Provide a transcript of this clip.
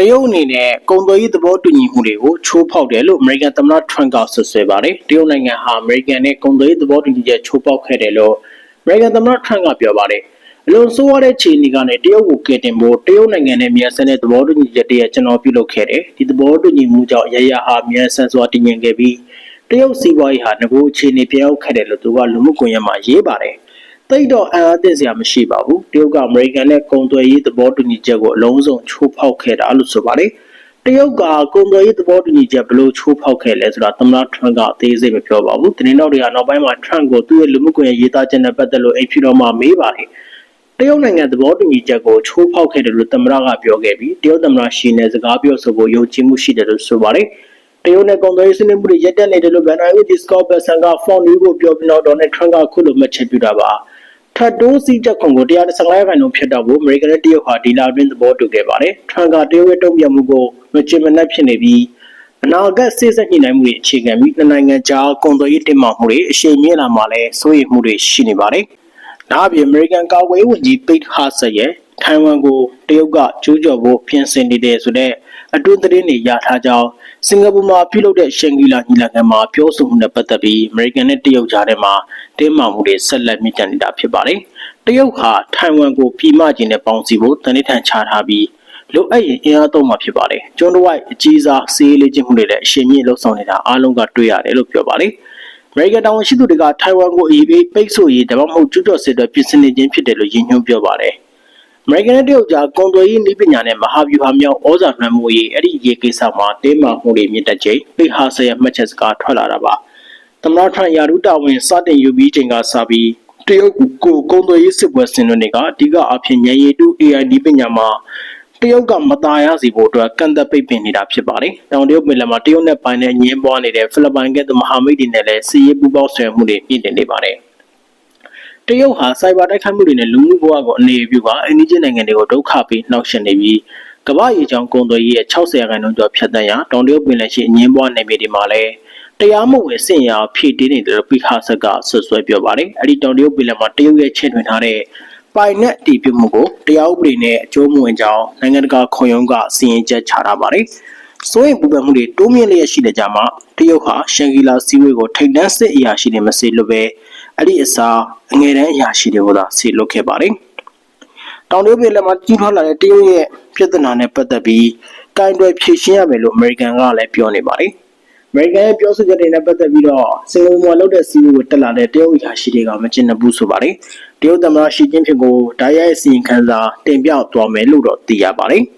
တရုတ်အနေနဲ့ကုန်သွယ်ရေးသဘောတူညီမှုတွေကိုချိုးဖောက်တယ်လို့အမေရိကန်သမ္မတထရန့်ကဆွဆွဲပါတယ်။တရုတ်နိုင်ငံဟာအမေရိကန်နဲ့ကုန်သွယ်ရေးသဘောတူညီချက်ချိုးဖောက်ခဲ့တယ်လို့အမေရိကန်သမ္မတထရန့်ကပြောပါတယ်။အလွန်ဆိုးရတဲ့ခြေအနေကနေတရုတ်ကိုကယ်တင်ဖို့တရုတ်နိုင်ငံနဲ့မြန်ဆန်တဲ့သဘောတူညီချက်တည်းကျွန်တော်ပြုလုပ်ခဲ့တယ်။ဒီသဘောတူညီမှုကြောင့်ရရဟာမြန်ဆန်စွာတည်ငြိမ်ခဲ့ပြီးတရုတ်စီးပွားရေးဟာငကိုအခြေအနေပြောင်းခဲ့တယ်လို့သူကလူမှုကွန်ရက်မှာရေးပါတယ်။ တိတ်တော့အံ့အားသင့်စရာမရှိပါဘူးတရုတ်ကအမေရိကန်နဲ့ကုန်သွယ်ရေးသဘောတူညီချက်ကိုအလုံးစုံချိုးဖောက်ခဲ့တာလို့ဆိုပါတယ်တရုတ်ကကုန်သွယ်ရေးသဘောတူညီချက်ဘယ်လို့ချိုးဖောက်ခဲ့လဲဆိုတာသမ္မတထရန့်ကအသေးစိတ်မပြောပါဘူးတင်းတော့တွေကနောက်ပိုင်းမှာထရန့်ကိုသူ့ရဲ့လူမှုကွန်ရက်ရေးသားချက်နဲ့ပတ်သက်လို့အိမ်ဖြူတော်မှာမေးပါတယ်တရုတ်နိုင်ငံသဘောတူညီချက်ကိုချိုးဖောက်ခဲ့တယ်လို့သမ္မတကပြောခဲ့ပြီးတရုတ်သမ္မတရှီနဲ့စကားပြောဆိုဖို့ယုံကြည်မှုရှိတယ်လို့ဆိုပါတယ်တရုတ်နဲ့ကုန်သွယ်ရေးစနစ်မှုတွေရပ်တန့်နေတယ်လို့ဗန်နာယိုဒီစကော့ဘတ်ဆန်ကဖောင်နူးကိုပြောပြီးတော့ဒေါ်နယ်ထရန့်ကခုလိုမှတ်ချက်ပြုတာပါ ထပ်တိုးစီးချက်ခွန်ကို115ရာခိုင်နှုန်းဖြစ်တော့ဖို့အမေရိကန်နဲ့တရုတ်ဟာဒီလာတွင်သဘောတူခဲ့ပါတယ်ထရန့်ကတရုတ်ရဲ့တုံ့ပြန်မှုကိုမချင်မနှက်ဖြစ်နေပြီးအနာဂတ်စစ်ဆက်ညှိနှိုင်းမှုတွေအခြေခံပြီးနှစ်နိုင်ငံကြားကုန်သွယ်ရေးတင်မာမှုတွေအရှိန်မြင့်လာမှလည်းစိုးရိမ်မှုတွေရှိနေပါတယ်။ဒါ့အပြင်အမေရိကန်ကာကွယ်ရေးဝန်ကြီးပိတ်ဟာဆက်ရဲ့ထိုင်ဝမ်ကိုတရုတ်ကကျူးကျော်ဖို့ပြင်ဆင်နေတယ်ဆိုတဲ့ အတွင်းသတင်းတွေရထားကြောင်းစင်ကာပူမှာပြုလုပ်တဲ့ရှန်ဂီလာညီလာခံမှာပြောဆိုမှုနဲ့ပတ်သက်ပြီးအမေရိကန်နဲ့တရုတ်ကြားထဲမှာတင်းမာမှုတွေဆက်လက်မြင့်တက်နေတာဖြစ်ပါတယ်။တရုတ်ဟာထိုင်ဝမ်ကိုပြည်မကြီးနဲ့ပေါင်းစည်းဖို့တန်ဋိဌာန်ချထားပြီးလိုအပ်ရင်အင်အားသုံးမှာဖြစ်ပါတယ်။ကျွန်းတဝိုက်အကြီးစားစီးလေးချင်းမှုတွေလည်းအရှင်မြင့်လှုပ်ဆောင်နေတာအားလုံးကတွေ့ရတယ်လို့ပြောပါတယ်။အမေရိကန်တာဝန်ရှိသူတွေကထိုင်ဝမ်ကိုအရေးပေးပိတ်ဆို့ရေးဒါမှမဟုတ်ကျူးကျော်စစ်တွေပြင်ဆင်နေခြင်းဖြစ်တယ်လို့ယဉ်ညွှန်းပြောပါတယ်။ အမေရိကန်နဲ့တရုတ်ကြားကွန်သွယ်ရေးနည်းပညာနဲ့မဟာဗျူဟာမြောက်ဩဇာလွှမ်းမိုးရေးအဲ့ဒီအရေးကိစ္စမှာတင်းမာမှုတွေမြင့်တက်ချိန်ပိတ်ဟာဆရဲ့မှတ်ချက်စကားထွက်လာတာပါ။သမ္မတထရန့်ယာရုတာဝန်စတင်ယူပြီးချိန်ကစပြီးတရုတ်ကိုကွန်သွယ်ရေးစစ်ပွဲဆင်နွှဲနေကအဓိကအဖြစ်ဉာဏ်ရည်တု AI နည်းပညာမှာတရုတ်ကမตายရစီဖို့အတွက်ကန့်သက်ပိတ်ပင်နေတာဖြစ်ပါတယ်။တောင်တရုတ်ပင်လယ်မှာတရုတ်နဲ့ပိုင်တဲ့ညင်းပွားနေတဲ့ဖိလစ်ပိုင်ကဲ့သို့မဟာမိတ်တွေနဲ့လည်းစီးရေးပူးပေါင်းဆောင်ရွက်မှုတွေမြင့်တင်နေပါတယ်။ တရုတ်ဟာစိုက်ဘာတိုက်ခိုက်မှုတွေနဲ့လူမှုဘဝကိုအနေပြုကအိန္ဒိယနိုင်ငံတွေကိုဒုက္ခပေးနှောက်ယှက်နေပြီးကမ္ဘာရေချောင်းကုန်သွယ်ရေးရဲ့60ရာခိုင်နှုန်းကျော်ဖြတ်တန်းရာတောင်တရုတ်ပင်လယ်ရှိအငင်းပွားနယ်မြေတွေမှာလည်းတရားမဝင်စင်ရဖြည့်တင်းနေတယ်လို့ပိခါဆက်ကဆွဆွဲပြောပါတယ်။အဲ့ဒီတောင်တရုတ်ပင်လယ်မှာတရုတ်ရဲ့ချဲ့ထွင်ထားတဲ့ပိုင်နက်တည်ပြုမှုကိုတရားဥပဒေနဲ့အကျိုးမဝင်ကြောင်းနိုင်ငံတကာခုံရုံးကစီရင်ချက်ချထားပါတယ်။စိုးရိမ်ပူပန်မှုတွေတိုးမြင့်လျက်ရှိတဲ့ကြမှာတရုတ်ဟာရှန်ဂီလာစီဝေးကိုထိတ်တန့်စစ်အရာရှိတွေမစေလို့ပဲ အဲ့ဒီအစားအငယ်တန်းအရာရှိတွေကိုသာစေလွတ်ခဲ့ပါတယ်။တောင်တရုတ်ပြည်လက်မှာကြီးထွားလာတဲ့တရုတ်ရဲ့ပြဿနာနဲ့ပတ်သက်ပြီးကင်တွယ်ဖြေရှင်းရမယ်လို့အမေရိကန်ကလည်းပြောနေပါတယ်။အမေရိကန်ရဲ့ပြောဆိုချက်တွေနဲ့ပတ်သက်ပြီးတော့စင်ကာပူမှာလုပ်တဲ့စီးပွားကိုတက်လာတဲ့တရုတ်အရာရှိတွေကမကျင်ဘူးဆိုပါတယ်။တရုတ်သမ္မတရှီကျင်းဖျင်ကိုဓာတ်ရိုက်စီရင်ခံစာတင်ပြသွားမယ်လို့တော့သိရပါတယ်။